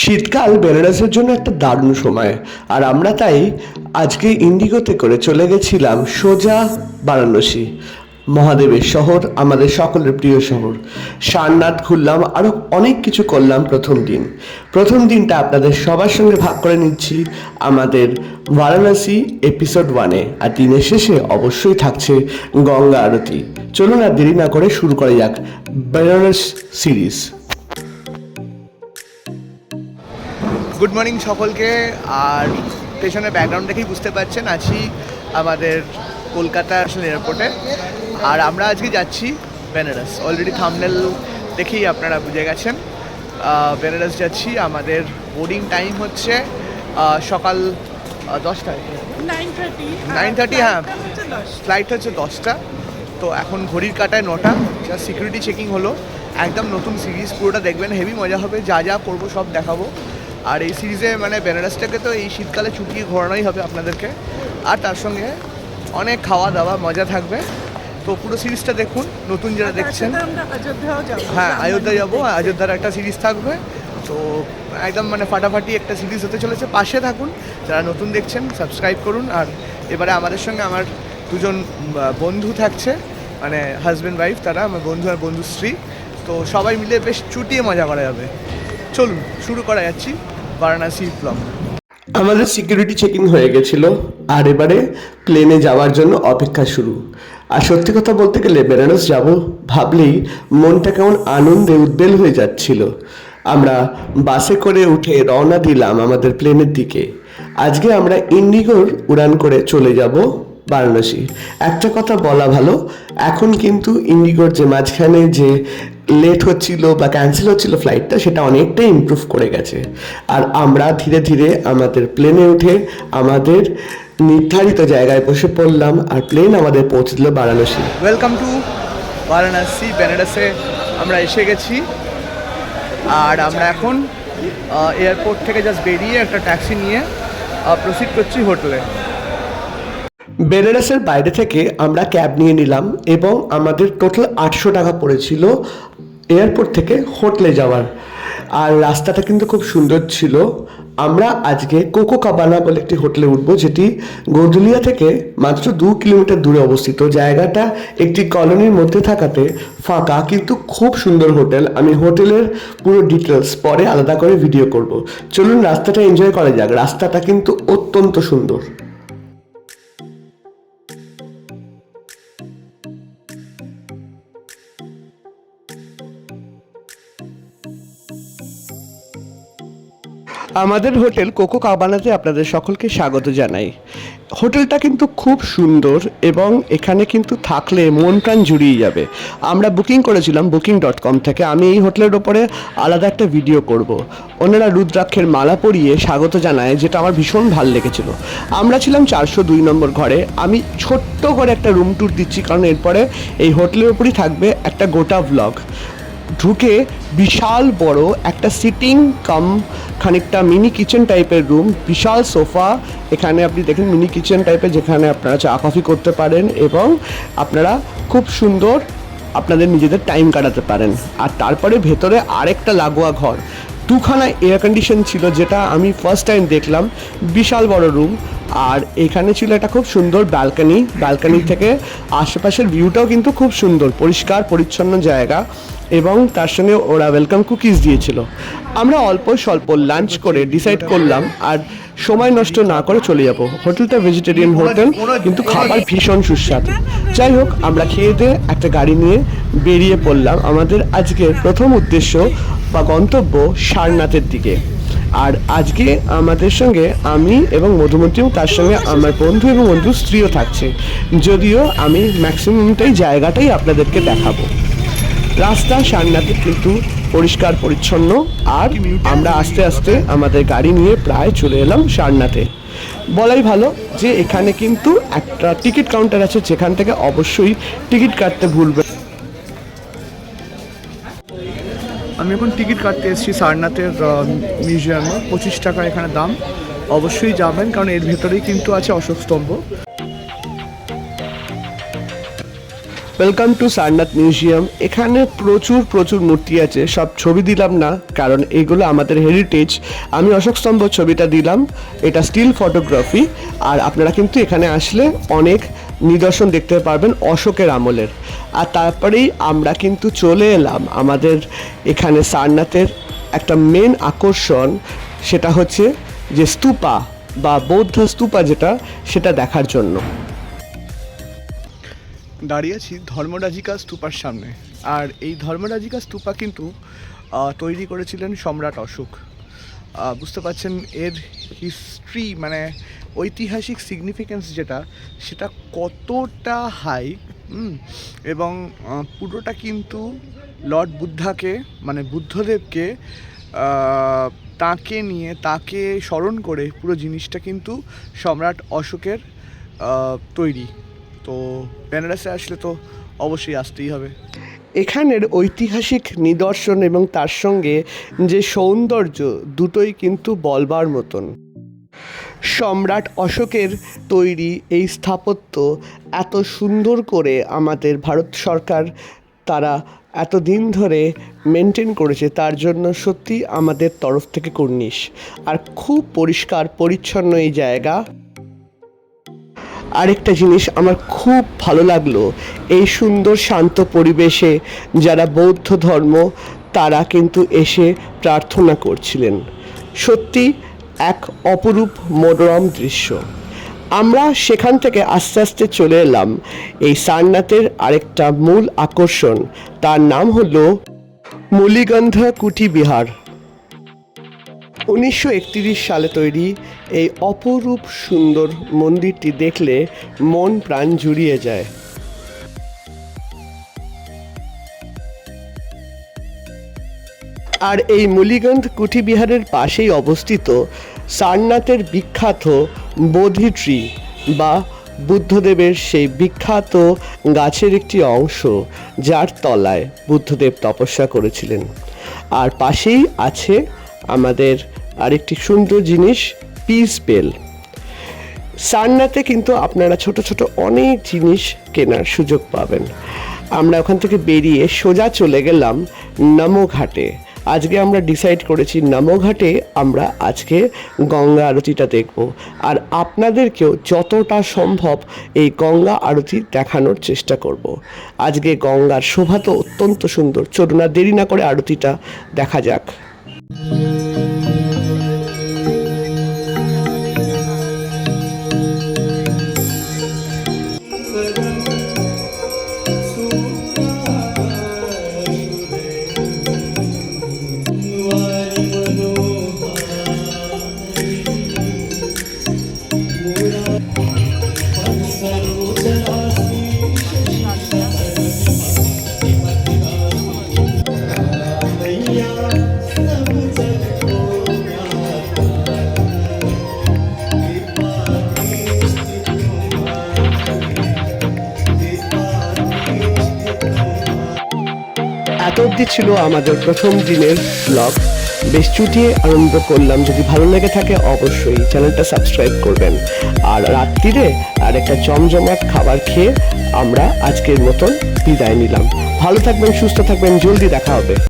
শীতকাল বেনারসের জন্য একটা দারুণ সময়। আর আমরা তাই আজকে ইন্ডিগোতে করে চলে গেছিলাম সোজা বারাণসী, মহাদেবের শহর, আমাদের সকলের প্রিয় শহর। সারনাথ ঘুরলাম আরও অনেক কিছু করলাম প্রথম দিন। প্রথম দিনটা আপনাদের সবার সঙ্গে ভাগ করে নিচ্ছি আমাদের বারাণসী এপিসোড ওয়ানে আর দিনের শেষে অবশ্যই থাকছে গঙ্গা আরতি। চলুন আর দেরি না করে শুরু করা যাক বেনারস সিরিজ গুড মর্নিং সকলকে। আর পেছনে ব্যাকগ্রাউন্ড দেখেই বুঝতে পারছেন আছি আমাদের কলকাতা এয়ারপোর্টে আর আমরা আজকে যাচ্ছি বেনারস। অলরেডি থামনেল দেখেই আপনারা বুঝে গেছেন। বেনারস যাচ্ছি। আমাদের বোর্ডিং টাইম হচ্ছে সকাল দশটায়? নাইন থার্টি 9:30 হ্যাঁ। ফ্লাইট হচ্ছে দশটা। তো এখন ঘড়ির কাটায় নটা। যা সিকিউরিটি চেকিং হলো। একদম নতুন সিরিজ পুরোটা দেখবেন। হেভি মজা হবে। যা যা করব সব দেখাবো। আর এই সিরিজে মানে বেনারসটাকে তো এই শীতকালে ছুটিয়ে ঘোরানোই হবে আপনাদেরকে। আর তার সঙ্গে অনেক খাওয়া দাওয়া মজা থাকবে। তো পুরো সিরিজটা দেখুন নতুন যারা দেখছেন। হ্যাঁ অযোধ্যা যাব। অযোধ্যার একটা সিরিজ থাকবে। তো একদম মানে ফাটাফাটি একটা সিরিজ হতে চলেছে। পাশে থাকুন যারা নতুন দেখছেন সাবস্ক্রাইব করুন। আর এবারে আমাদের সঙ্গে আমার দুজন বন্ধু থাকছে। মানে হাজব্যান্ড ওয়াইফ তারা আমার বন্ধু আর বন্ধু স্ত্রী তো সবাই মিলে বেশ চুটিয়ে মজা করা যাবে। চলুন শুরু করা যাচ্ছি। বারাণসী ব্লগ আমাদের সিকিউরিটি চেকিং হয়ে গেছিল, আর এবারে প্লেনে যাওয়ার জন্য অপেক্ষা শুরু। আর সত্যি কথা বলতে গেলে বেনারস যাব ভাবলেই মনটা কেমন আনন্দে উদ্বেল হয়ে যাচ্ছিল। আমরা বাসে করে উঠে রওনা দিলাম আমাদের প্লেনের দিকে। আজকে আমরা ইন্ডিগোর উড়ান করে চলে যাব বারাণসী একটা কথা বলা ভালো, এখন কিন্তু ইন্ডিগোর যে মাঝখানে যে লেট হচ্ছিল বা ক্যান্সেল হচ্ছিল ফ্লাইটটা সেটা অনেকটাই ইমপ্রুভ করে গেছে। আর আমরা ধীরে ধীরে আমাদের প্লেনে উঠে আমাদের নির্ধারিত জায়গায় বসে পড়লাম আর প্লেন আমাদের পৌঁছে দিল বারাণসী। ওয়েলকাম টু বারাণসী বেনারসে আমরা এসে গেছি। আর আমরা এখন এয়ারপোর্ট থেকে জাস্ট বেরিয়ে একটা ট্যাক্সি নিয়ে প্রসিড করছি হোটেলে বেনারসের বাইরে থেকে আমরা ক্যাব নিয়ে নিলাম এবং আমাদের টোটাল আটশো টাকা পড়েছিল এয়ারপোর্ট থেকে হোটেলে যাওয়ার। আর রাস্তাটা কিন্তু খুব সুন্দর ছিল। আমরা আজকে কোকো কাবানা বলে একটি হোটেলে উঠবো, যেটি গোদুলিয়া থেকে মাত্র দু কিলোমিটার দূরে অবস্থিত। জায়গাটা একটি কলোনির মধ্যে থাকাতে ফাঁকা, কিন্তু খুব সুন্দর হোটেল। আমি হোটেলের পুরো ডিটেলস পরে আলাদা করে ভিডিও করব। চলুন রাস্তাটা এনজয় করা যাক। রাস্তাটা কিন্তু অত্যন্ত সুন্দর। আমাদের হোটেল কোকো কাবানাতে আপনাদের সকলকে স্বাগত জানাই। হোটেলটা কিন্তু খুব সুন্দর এবং এখানে কিন্তু থাকলে মন প্রাণ জুড়িয়ে যাবে। আমরা বুকিং করেছিলাম বুকিং ডট কম থেকে। আমি এই হোটেলের ওপরে আলাদা একটা ভিডিও করব। ওনারা রুদ্রাক্ষের মালা পরিয়ে স্বাগত জানায়, যেটা আমার ভীষণ ভালো লেগেছিল। আমরা ছিলাম চারশো দুই নম্বর ঘরে। আমি ছোট্ট করে একটা রুম ট্যুর দিচ্ছি, কারণ এরপরে এই হোটেলের ওপরই থাকবে একটা গোটা ব্লগ ঢুকে বিশাল বড় একটা সিটিং কাম খানিকটা মিনি কিচেন টাইপের রুম বিশাল সোফা এখানে আপনি দেখেন মিনি কিচেন টাইপের যেখানে আপনারা চা কফি করতে পারেন এবং আপনারা খুব সুন্দর আপনাদের নিজেদের টাইম কাটাতে পারেন। আর তারপরে ভেতরে আরেকটা লাগোয়া ঘর দুখানা এয়ার কন্ডিশন ছিল, যেটা আমি ফার্স্ট টাইম দেখলাম। বিশাল বড় রুম আর এখানে ছিল একটা খুব সুন্দর ব্যালকানি ব্যালকানি থেকে আশেপাশের ভিউটাও কিন্তু খুব সুন্দর, পরিষ্কার, পরিচ্ছন্ন জায়গা এবং তার সঙ্গে ওরা ওয়েলকাম কুকিজ দিয়েছিল। আমরা অল্প স্বল্প লাঞ্চ করে ডিসাইড করলাম, আর সময় নষ্ট না করে চলে যাব। হোটেলটা ভেজিটেরিয়ান হোটেল, কিন্তু খাবার ভীষণ সুস্বাদু। যাই হোক, আমরা খেয়ে দিয়ে একটা গাড়ি নিয়ে বেরিয়ে পড়লাম। আমাদের আজকের প্রথম উদ্দেশ্য বা গন্তব্য সারনাথের দিকে। আর আজকে আমাদের সঙ্গে আমি এবং মধুমতি তার সঙ্গে আমার বন্ধু এবং বন্ধু স্ত্রীও থাকছে। যদিও আমি ম্যাক্সিমামটাই জায়গাটাই আপনাদেরকে দেখাবো। রাস্তা সারনাথে কিন্তু পরিষ্কার, পরিচ্ছন্ন। আর আমরা আস্তে আস্তে আমাদের গাড়ি নিয়ে প্রায় চলে এলাম সারনাথে। বলাই ভালো যে এখানে কিন্তু একটা টিকিট কাউন্টার আছে, যেখান থেকে অবশ্যই টিকিট কাটতে ভুলবে আমি এখন টিকিট কাটতে এসেছি সারনাথের মিউজিয়ামে। পঁচিশ টাকা এখানে দাম। অবশ্যই যাবেন, কারণ এর ভেতরেই কিন্তু আছে Ashok Stambh. Welcome to Sarnath museum. এখানে প্রচুর প্রচুর মূর্তি আছে। সব ছবি দিলাম না, কারণ এগুলো আমাদের হেরিটেজ আমি অশোক স্তম্ভ ছবিটা দিলাম। এটা স্টিল ফটোগ্রাফি আর আপনারা কিন্তু এখানে আসলে অনেক নিদর্শন দেখতে পারবেন অশোকের আমলের। আর তারপরেই আমরা কিন্তু চলে এলাম আমাদের এখানে সারনাথের একটা মেন আকর্ষণ, সেটা হচ্ছে যে স্তূপা বা বৌদ্ধ স্তূপা যেটা, সেটা দেখার জন্য। দাঁড়িয়ে আছি ধর্মরাজিকা স্তূপার সামনে। আর এই ধর্মরাজিকা স্তূপা কিন্তু তৈরি করেছিলেন সম্রাট অশোক। বুঝতে পারছেন এর হিস্ট্রি মানে ঐতিহাসিক সিগনিফিক্যান্স যেটা, সেটা কতটা হাই এবং পুরোটা কিন্তু লর্ড বুদ্ধাকে মানে বুদ্ধদেবকে তাকে নিয়ে, তাকে স্মরণ করে পুরো জিনিসটা কিন্তু সম্রাট অশোকের তৈরি। তো বেনারসে আসলে তো অবশ্যই আসতেই হবে। এখানের ঐতিহাসিক নিদর্শন এবং তার সঙ্গে যে সৌন্দর্য দুটোই কিন্তু বলবার মতন। সম্রাট অশোকের তৈরি এই স্থাপত্য এত সুন্দর করে আমাদের ভারত সরকার তারা এত দিন ধরে মেনটেন করেছে, তার জন্য সত্যি আমাদের তরফ থেকে কর্নিশ। আর খুব পরিষ্কার, পরিচ্ছন্ন এই জায়গা। আরেকটা জিনিস আমার খুব ভালো লাগল, এই সুন্দর শান্ত পরিবেশে যারা বৌদ্ধ ধর্ম, তারা কিন্তু এসে প্রার্থনা করছিলেন। সত্যি এক অপরূপ মনোরম দৃশ্য। আমরা সেখান থেকে আস্তে আস্তে চলে এলাম। এই সারনাথের আরেকটা মূল আকর্ষণ, তার নাম হল মলিগন্ধা কুটি বিহার। উনিশশো একত্রিশ সালে তৈরি এই অপরূপ সুন্দর মন্দিরটি দেখলে মন প্রাণ জুড়িয়ে যায়। আর এই মুলিগন্ধ কুঠিবিহারের পাশেই অবস্থিত সারনাথের বিখ্যাত বোধি ট্রি বা বুদ্ধদেবের সেই বিখ্যাত গাছের একটি অংশ যার তলায় বুদ্ধদেব তপস্যা করেছিলেন। আর পাশেই আছে আমাদের আরেকটি সুন্দর জিনিস পিস বেল সারনাথে কিন্তু আপনারা ছোট ছোট অনেক জিনিস কেনার সুযোগ পাবেন। আমরা ওখান থেকে বেরিয়ে সোজা চলে গেলাম নমো ঘাটে আজকে আমরা ডিসাইড করেছি নামঘাটে আমরা আজকে গঙ্গা আরতিটা দেখব। আর আপনাদেরকেও যতটা সম্ভব এই গঙ্গা আরতি দেখানোর চেষ্টা করব। আজকে গঙ্গার শোভা তো অত্যন্ত সুন্দর। চলুন দেরি না করে আরতিটা দেখা যাক। এত অবধি ছিল আমাদের প্রথম দিনের ব্লগ বেশ চুটিয়ে আনন্দ করলাম। যদি ভালো লেগে থাকে, অবশ্যই চ্যানেলটা সাবস্ক্রাইব করবেন। আর রাত্রিরে আর একটা জমজমাট খাবার খেয়ে আমরা আজকের মতন বিদায় নিলাম। ভালো থাকবেন, সুস্থ থাকবেন, জলদি দেখা হবে।